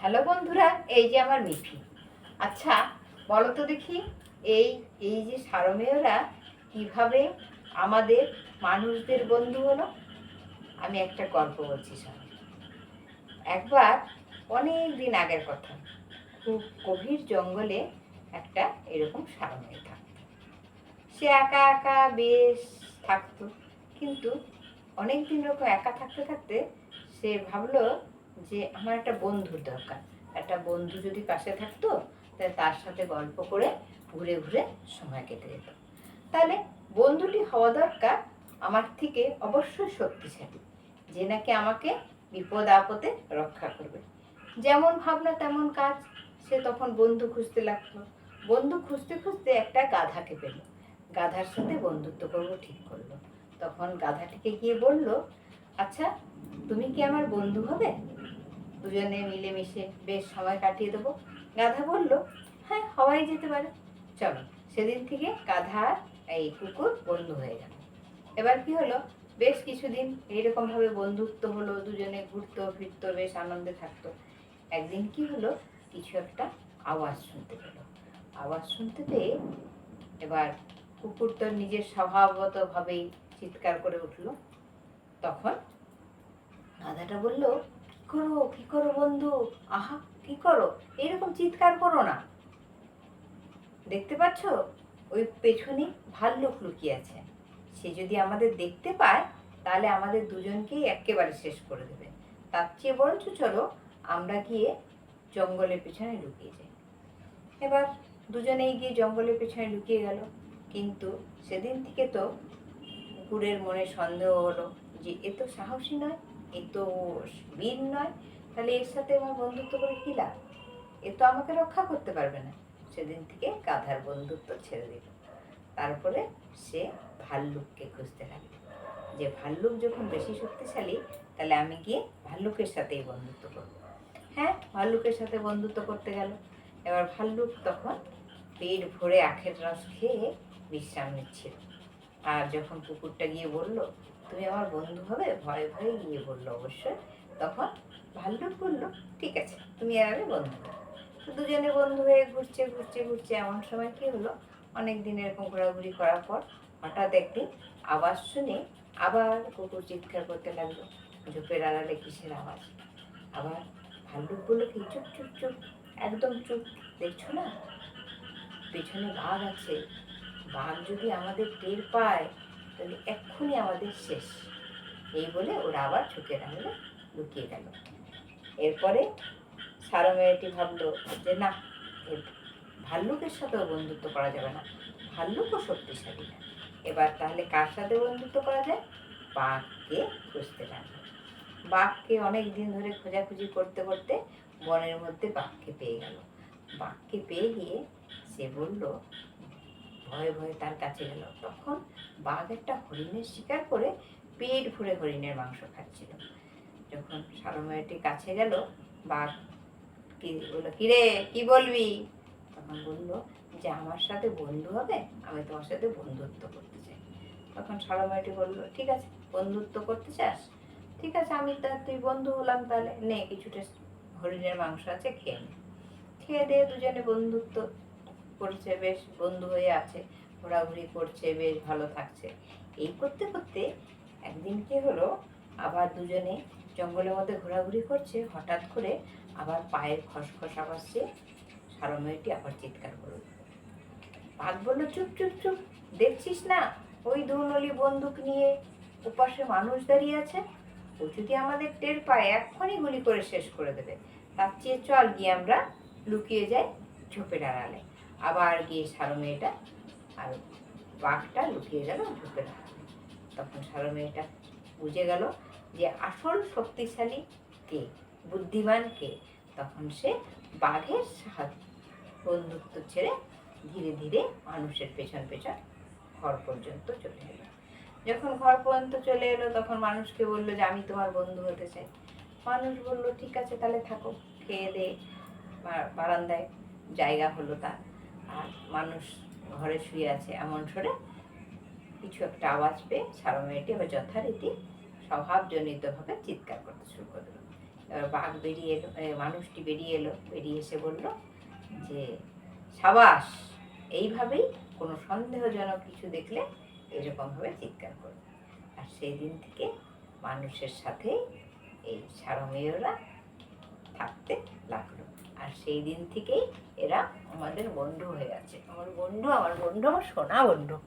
Hello বন্ধুরা, এই যে আমার মিঠি। আচ্ছা বলো তো দেখি, এই এই যে সারমেয়রা কীভাবে আমাদের মানুষদের বন্ধু হলো? আমি একটা গল্প বলছি, শোনো। একবার, অনেক দিন আগের কথা, খুব গভীর জঙ্গলে একটা এরকম সারমেয় থাকতো। সে একা একা বেশ থাকতো, কিন্তু অনেক দিন এরকম একা থাকতে থাকতে সে ভাবলো যে আমার একটা বন্ধুর দরকার। একটা বন্ধু যদি পাশে থাকতো, তাহলে তার সাথে গল্প করে ঘুরে ঘুরে সময় কেটে যেত। তাহলে বন্ধুটি হওয়া দরকার আমার থেকে অবশ্যই শক্তিশালী, যে নাকি আমাকে বিপদ আপদে রক্ষা করবে। যেমন ভাবনা তেমন কাজ, সে তখন বন্ধু খুঁজতে লাগল বন্ধু খুঁজতে খুঁজতে একটা গাধাকে পেল। গাধার সাথে বন্ধুত্ব করব ঠিক করল। তখন গাধাটিকে গিয়ে বলল আচ্ছা তুমি কি আমার বন্ধু হবে? দুজনে মিলেমিশে বেশ সময় কাটিয়ে দেবো। গাধা বলল হ্যাঁ হওয়াই যেতে পারে। চলো, সেদিন থেকে গাধা এই কুকুর বন্ধু হয়ে গেল। এবার কি হলো? বেশ কিছুদিন এইরকম ভাবে বন্ধুত্ব হলো, দুজনে ঘুরতো, ফিরতো, বেশ আনন্দে থাকতো। একদিন কি হলো? কিছু একটা আওয়াজ শুনতে পেল। আওয়াজ শুনতে পেয়ে এবার কুকুর তো নিজের স্বভাবগত ভাবেই চিৎকার করে উঠল। তখন গাধাটা বলল করো, কি করো বন্ধু? আহা, কি করো? এরকম চিৎকার করো না। দেখতে পাচ্ছ? ওই পেছনে ভাল্লুক লুকিয়ে আছে। সে যদি আমাদের দেখতে পায়, তাহলে আমাদের দুজনকেই একেবারে শেষ করে দেবে। তার চেয়ে বরঞ্চ চলো, আমরা গিয়ে জঙ্গলের পেছনে লুকিয়ে যাই। এবার দুজনেই গিয়ে জঙ্গলের পেছনে লুকিয়ে গেল। কিন্তু সেদিন থেকে তো কুকুরের মনে সন্দেহ হলো যে, এ তো সাহসী নয়। এ তো বীর নয়। তাহলে এর সাথে আমার বন্ধুত্ব করে কি লাভ? এ তো আমাকে রক্ষা করতে পারবে না। সেদিন থেকে গাধার বন্ধুত্ব ছেড়ে দিল। তারপরে সে ভাল্লুককে খুঁজতে লাগল। যে ভাল্লুক যখন বেশি শক্তিশালী, তাহলে আমি গিয়ে ভাল্লুকের সাথেই বন্ধুত্ব করব। হ্যাঁ ভাল্লুকের সাথে বন্ধুত্ব করতে গেল। এবার ভাল্লুক তখন পেট ভরে আখের রস খেয়ে বিশ্রাম নিচ্ছিল। আর যখন কুকুরটা গিয়ে বলল তুমি আমার বন্ধু হবে, ভয়ে ভয়ে গিয়ে বলল অবশ্যই। তখন ভাল্লুক বলল, ঠিক আছে, তুমি আর আমি বন্ধু দুজনে বন্ধু হয়ে ঘুরছে ঘুরছে ঘুরছে। এমন সময় কি হলো? অনেক দিন এরকম ঘোরাঘুরি করার পর হঠাৎ একদিন আওয়াজ শুনে আবার কুকুর চিৎকার করতে লাগল, ঝোপের আড়ালে কিসের আওয়াজ? আবার ভাল্লুক বলল, কি চুপ চুপ চুপ, একদম চুপ, দেখছ না? পেছনে বাঘ আছে, বাঘ যদি আমাদের টের পায় তাহলে এক্ষুনি আমাদের শেষ। এই বলে ওরা আবার ঝুঁকে আড়ালে লুকিয়ে গেল। এরপরে সারো মেয়েটি ভাবলো যে না ভাল্লুকের সাথেও বন্ধুত্ব করা যাবে না। ভাল্লুকও শক্তিশালী। না এবার তাহলে কার সাথে বন্ধুত্ব করা যায়? বাঘকে খুঁজতে লাগল। বাঘকে অনেক দিন ধরে খোঁজাখুঁজি করতে করতে বনের মধ্যে বাঘকে পেয়ে গেল। বাঘকে পেয়ে গিয়ে সে বলল ভয়ে ভয়ে তার কাছে গেল তখন বাঘ একটা হরিণের শিকার করে পেট ভরে হরিণের মাংস খাচ্ছিল। যখন সারময়টি কাছে গেল, বাঘ কি বলল, কিরে, কি বলবি? তখন বলল, যে আমার সাথে বন্ধু হবে, আমি তোমার সাথে বন্ধুত্ব করতে চাই। তখন সারময়টি বলল, ঠিক আছে, বন্ধুত্ব করতে চাস? ঠিক আছে, আমি তা, তুই বন্ধু হলাম তাহলে, নে কিছুটা হরিণের মাংস আছে, খেয়ে নে। খেয়ে দিয়ে দুজনে বন্ধুত্ব করছে, বেশ বন্ধু হয়ে আছে, ঘোরাঘুরি করছে, বেশ ভালো থাকছে। এই করতে করতে একদিন কি হলো, আবার দুজনে জঙ্গলের মধ্যে ঘোরাঘুরি করছে, হঠাৎ করে আবার পায়ের খসখস আওয়াজ সে সারময়টি আবার চিৎকার করল। বাঘ বলল, চুপ চুপ চুপ, দেখছিস না ওই দুনলি বন্দুক নিয়ে ওপাশে মানুষ দাঁড়িয়ে আছে? ও যদি আমাদের টের পায়, এক্ষুনি গুলি করে শেষ করে দেবে। তার চেয়ে চল গিয়ে আমরা লুকিয়ে যাই ঝোপের আড়ালে। আবার গিয়ে সারো মেয়েটা, আর বাঘটা লুকিয়ে গেল আড়ালে তখন সারো মেয়েটা বুঝে গেল যে আসল শক্তিশালী কে, বুদ্ধিমান কে? তখন সে বাঘের সাহায্য, বন্ধুত্ব ছেড়ে ধীরে ধীরে মানুষের পেছন পেছন ঘর পর্যন্ত চলে এলো। যখন ঘর পর্যন্ত চলে এলো, তখন মানুষকে বলল যে, আমি তোমার বন্ধু হতে চাই। মানুষ বলল, ঠিক আছে, তাহলে থাকো, খেয়ে দে বারান্দায় জায়গা হলো তার। মানুষ ঘরে শুয়ে আছে এমন সরে কিছু একটা আওয়াজ পেয়ে সারা মেয়েটি এবার যথারীতি স্বভাবজনিতভাবে চিৎকার করতে শুরু করে দিল এবার বাঘ বেরিয়ে এলো মানুষটি বেরিয়ে এলো, বেরিয়ে এসে বলল যে, সাবাস, এইভাবেই কোনো সন্দেহজনক কিছু দেখলে এরকমভাবে চিৎকার করবে। আর সেই দিন থেকে মানুষের সাথে এই সারমেয়রা থাকতে লাগল। আর সেই দিন থেকেই এরা আমাদের বন্ধু হয়ে আছে। আমার বন্ধু আমার বন্ধু, আমার সোনা বন্ধু।